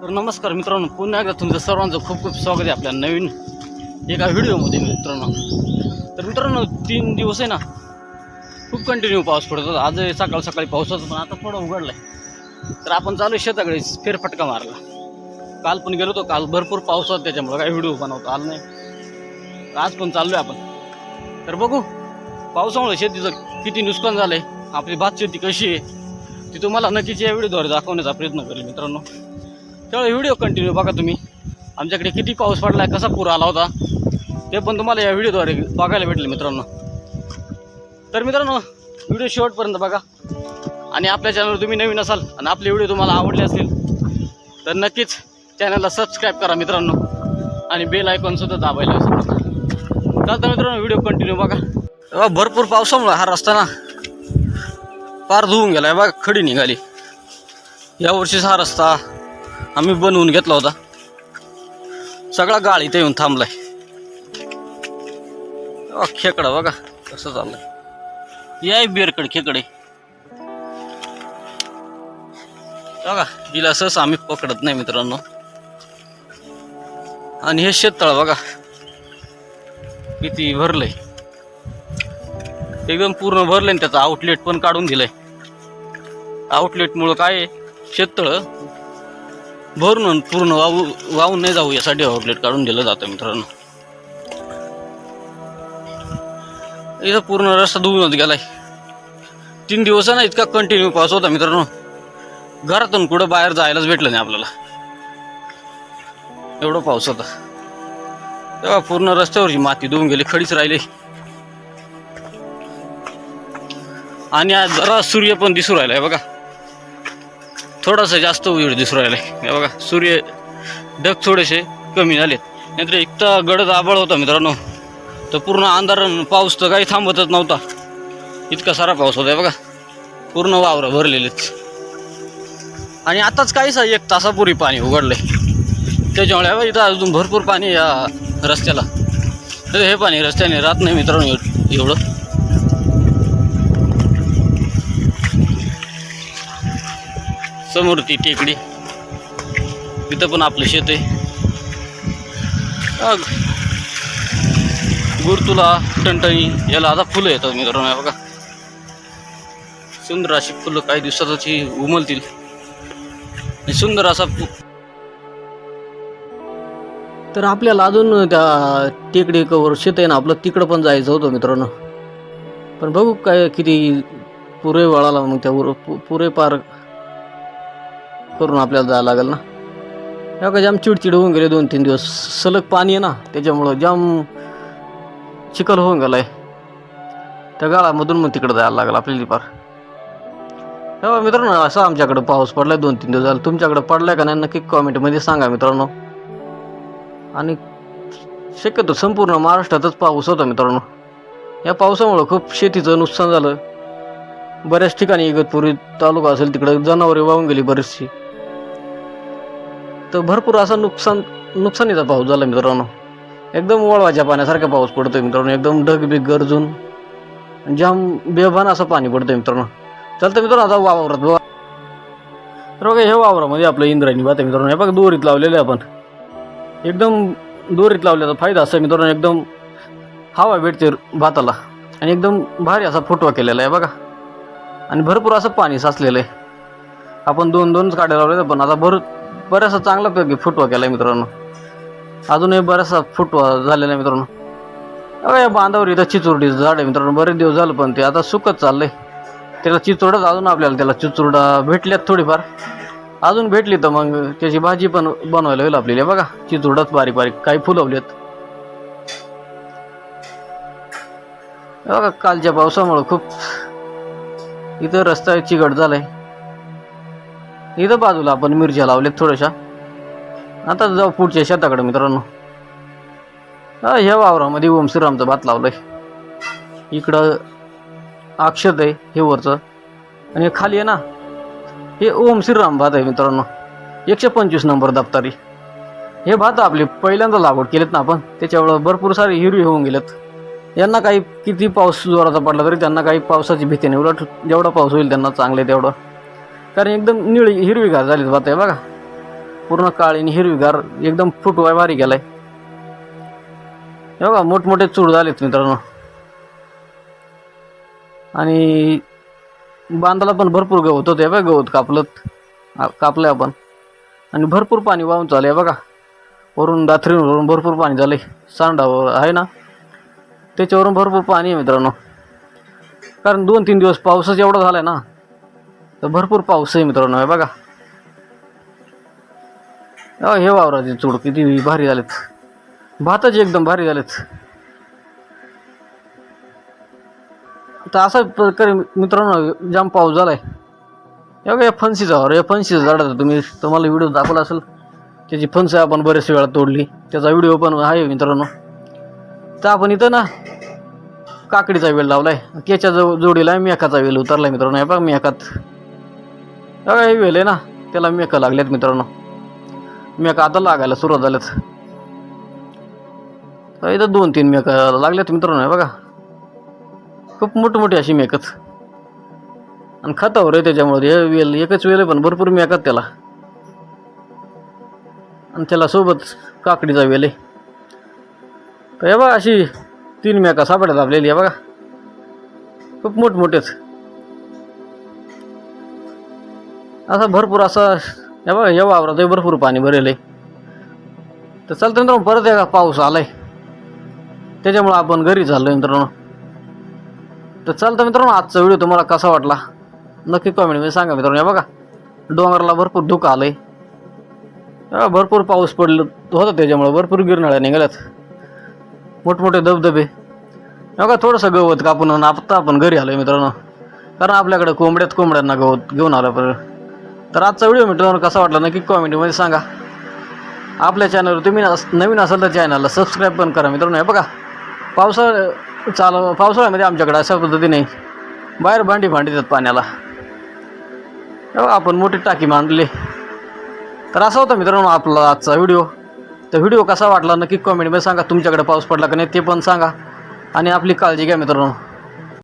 तर नमस्कार मित्रांनो पुन्हा एकदा तुमचं सर्वांचं खूप खूप स्वागत आहे आपल्या नवीन एका व्हिडिओमध्ये मित्रांनो. तर मित्रांनो तीन दिवस आहे ना खूप कंटिन्यू पाऊस पडत होता. आज सकाळ सकाळी पाऊस होता पण आता पुन्हा उघडलं आहे तर आपण चालू आहे शेताकडे फेरफटका मारला. काल पण गेलो होतो काल भरपूर पाऊस होता त्याच्यामुळे काही व्हिडिओ बनवता आला नाही. आज पण चाललोय आपण. तर बघू पावसामुळे शेतीचं किती नुकसान झालंय आपली भात शेती कशी आहे ती तुम्हाला नक्कीच या व्हिडिओद्वारे दाखवण्याचा प्रयत्न करेल मित्रांनो. त्यावेळी व्हिडिओ कंटिन्यू बघा तुम्ही. आमच्याकडे किती पाऊस पडलाय कसा पूर आला होता ते पण तुम्हाला या व्हिडिओद्वारे बघायला भेटेल मित्रांनो. तर मित्रांनो व्हिडिओ शेवटपर्यंत बघा. आणि आपल्या चॅनलवर तुम्ही नवीन असाल आणि आपले व्हिडिओ तुम्हाला आवडले असतील तर नक्कीच चॅनलला सबस्क्राईब करा मित्रांनो. आणि बेल आयकॉनसुद्धा दाबायला विसरू चालतं मित्रांनो व्हिडिओ कंटिन्यू बघा. भरपूर पावसामुळे हा रस्ता ना पार धुवून गेलाय. बघा खडी निघाली. यावर्षीच हा रस्ता आम्ही बनवून घेतला होता. सगळा गाळ इथे येऊन थांबलाय. अ, खेकडा बघा कसं चाललंय. याय बिरकड खेकडे. बघा हिला सहसा आम्ही पकडत नाही मित्रांनो. आणि हे शेततळ बघा किती भरलंय. एकदम पूर्ण भरलंय आणि त्याचं आउटलेट पण काढून दिलंय. आउटलेटमुळं काय शेततळ. भरून पूर्ण वाहू वाहून नाही जाऊ यासाठी आउटलेट काढून दिलं जातं मित्रांनो. इथं पूर्ण रस्ता धुवूनच गेलाय. तीन दिवस ना इतका कंटिन्यू पाऊस होता मित्रांनो. घरातून कुठं बाहेर जायलाच भेटलं नाही आपल्याला. एवढा पाऊस होता. तेव्हा पूर्ण रस्त्यावरची माती धुवून गेली खडीच राहिली. आणि आज जरा सूर्य पण दिसू राहिलाय बघा. थोडासा जास्त उजेड दिसू राहिला हे बघा सूर्य ढग थोडेसे कमी झालेत. नाहीतर इतका गडद आबळ होता मित्रांनो. तर पूर्ण अंधार पाऊस तर काही थांबतच नव्हता. इतका सारा पाऊस होता बघा. पूर्ण वावरं भरलेलेच आणि आताच काहीच एक तासापूर्वी पाणी उघडलंय. त्याच्यामुळे इथं अजून भरपूर पाणी या रस्त्याला. तर हे पाणी रस्त्याने राहत नाही मित्रांनो एवढं. समोर ती टेकडी. तिथं पण आपलं शेत आहे. गुरतुला टणटणी याला आता फुलं येतात मित्रांनो बघा. सुंदर अशी फुलं काही दिवसातच ही उमलतील. सुंदर असा पु- तर आपल्याला अजून त्या टेकडी कवर शेत आहे ना आपलं तिकडं पण जायचं होतं मित्रांनो. पण बघू काय किती पुरे वळाला मग त्या पु- पुरे पार करून आपल्याला जायला लागेल ना. या का जाम चिडचिड होऊन गेले दोन तीन दिवस. सलग पाणी आहे ना त्याच्यामुळं जाम चिखल होऊन गेलाय. त्या गाळामधून मग तिकडं जायला लागलं आपल्याला पार तेव्हा हो, मित्रांनो असा आमच्याकडं पाऊस पडलाय दोन तीन दिवस झाला. तुमच्याकडे पडलाय का नाही नक्की कॉमेंटमध्ये सांगा मित्रांनो. आणि शक्यतो संपूर्ण महाराष्ट्रातच पाऊस होता मित्रांनो. या पावसामुळं खूप शेतीचं नुकसान झालं. बऱ्याच ठिकाणी इगतपुरी तालुका असेल तिकडं जनावरे वाहून गेली बरीचशी. तर भरपूर असा नुकसान नुकसानीचा पाऊस झाला मित्रांनो. एकदम वळवाच्या पाण्यासारखा पाऊस पडतोय मित्रांनो. एकदम ढगबीग गरजून जाम बेभान असं पाणी पडतंय मित्रांनो. चालतं मित्रांनो आता वावरात बघा. तर बघा हे वावरामध्ये आपलं इंद्रायणी भात आहे मित्रांनो. हे बघा दोरीत लावलेलं आहे आपण. एकदम दोरीत लावल्याचा फायदा असा मित्रांनो. एकदम हवा भेटते भाताला. आणि एकदम भारी असा फुटवा केलेला आहे बघा. आणि भरपूर असं पाणी साचलेलं आहे. आपण दोन दोनच काढ्या लावले पण आता भर बराचसा चांगला पैकी फुटवा केला आहे मित्रांनो. अजूनही बराचसा फुटवा झालेला आहे मित्रांनो. अरे या बांधावर इथं चिचुरडीचं झाड आहे मित्रांनो. बरेच दिवस झालं पण ते आता सुकत चाललंय. त्याला चिचुरडच अजून आपल्याला त्याला चिचुरडा भेटल्यात थोडीफार. अजून भेटली तर मग त्याची भाजी पण बनवायला होईल आपल्याला. बघा चिचुरडाच बारीक बारीक काही फुलवलेत बघा कालच्या पावसामुळं खूप इथं रस्ता चिकट झालाय. इथं बाजूला आपण मिरच्या लावल्यात थोड्याशा. आता जाऊ पुढच्या शेताकडे मित्रांनो. हा ह्या वावरामध्ये ओम श्रीरामचा भात लावलाय. इकडं अक्षत आहे हे वरचं. आणि हे खाली आहे ना हे ओम श्रीराम भात आहे मित्रांनो. एकशे पंचवीस नंबर दप्तारी. हे भात आपले पहिल्यांदा लागवड केलेत ना आपण त्याच्यामुळं भरपूर सारे हिरवी होऊन गेलेत. यांना काही किती पाऊस जोराचा पडला तरी त्यांना काही पावसाची भीती नाही. उलट जेवढा पाऊस होईल त्यांना चांगले तेवढं. कारण एकदम निळी हिरवीगार झाली भात आहे बघा. पूर्ण काळी आणि हिरवीगार एकदम फुटवाय भारी गेलाय हे बघा मोठमोठे चूड झालेत मित्रांनो. आणि बांधाला पण भरपूर गवत होते बघा गवत कापलं कापलंय आपण. आणि भरपूर पाणी वाहून चालू आहे बघा. वरून दाथरीवरून भरपूर पाणी झालंय. सांडावर आहे ना? त्याच्यावरून भरपूर पाणी आहे मित्रांनो. कारण दोन तीन दिवस पाऊसच एवढा झालाय ना तर भरपूर पाऊस आहे मित्रांनो हे बघा. अहो, हे वावराचे चूड किती भारी झालेत. भाताचे एकदम भारी झालेत. तर असा प्रकारे मित्रांनो जाम पाऊस झालाय. हे बघा या फणसीचा वावर या फणसीचं झाडाचा तुम्ही तुम्हाला व्हिडिओ दाखवला असेल त्याची फणसं आपण बरेच वेळा तोडली. त्याचा व्हिडिओ पण आहे मित्रांनो. तर आपण इथं ना काकडीचा वेल लावलाय. त्याच्या जो जोडीला मेकाचा वेल उतरलाय मित्रांनो हे बघा मेकात. हे बघा वेल आहे ना. त्याला मेका लागल्यात मित्रांनो. मेकं आता लागायला सुरुवात झाल्यात. तर इथं दोन तीन मेका लागल्यात मित्रांनो बघा. खूप मोठी अशी मेकच. आणि खतावर आहे त्याच्यामुळे हे वेल एकच वेल आहे पण भरपूर मेकात त्याला. आणि त्याला सोबत काकडीचा वेल आहे. तर हे बघा अशी तीन मेका सापड्यात आपल्याला हे बघा. खूप मोठमोठेच. असं भरपूर असं हे बघा या वावरात भरपूर पाणी भरेल आहे. तर चालतं मित्रांनो परत एका पाऊस आला आहे त्याच्यामुळं आपण घरी चाललो मित्रांनो. तर चालतं मित्रांनो आजचा व्हिडिओ तुम्हाला कसा वाटला? नक्की कॉमेंटमध्ये सांगा मित्रांनो. या बघा डोंगराला भरपूर धुकं आलं आहे भरपूर पाऊस पडलं होता त्याच्यामुळं भरपूर गिरणाळ्या निघाल्यात. मोठमोठे धबधबे. बघा थोडंसं गवत कापून आता आपण घरी आलो आहे मित्रांनो. कारण आपल्याकडे कोंबड्यात कोंबड्यांना गवत घेऊन आलं परत तर आजचा व्हिडिओ मित्रांनो कसा वाटला नक्की कॉमेंटमध्ये सांगा. आपल्या चॅनलवर तुम्ही नवीन असाल तर चॅनलला सबस्क्राईब पण करा मित्रांनो हे बघा. पावसाळा चालू पावसाळ्यामध्ये आमच्याकडे अशा पद्धतीने बाहेर भांडी भांडी देतात पाण्याला आपण मोठी टाकी मांडली. तर असा होता मित्रांनो आपला आजचा व्हिडिओ तर व्हिडिओ कसा वाटला नक्की कॉमेंटमध्ये सांगा. तुमच्याकडे पाऊस पडला का नाही ते पण सांगा. आणि आपली काळजी घ्या मित्रांनो.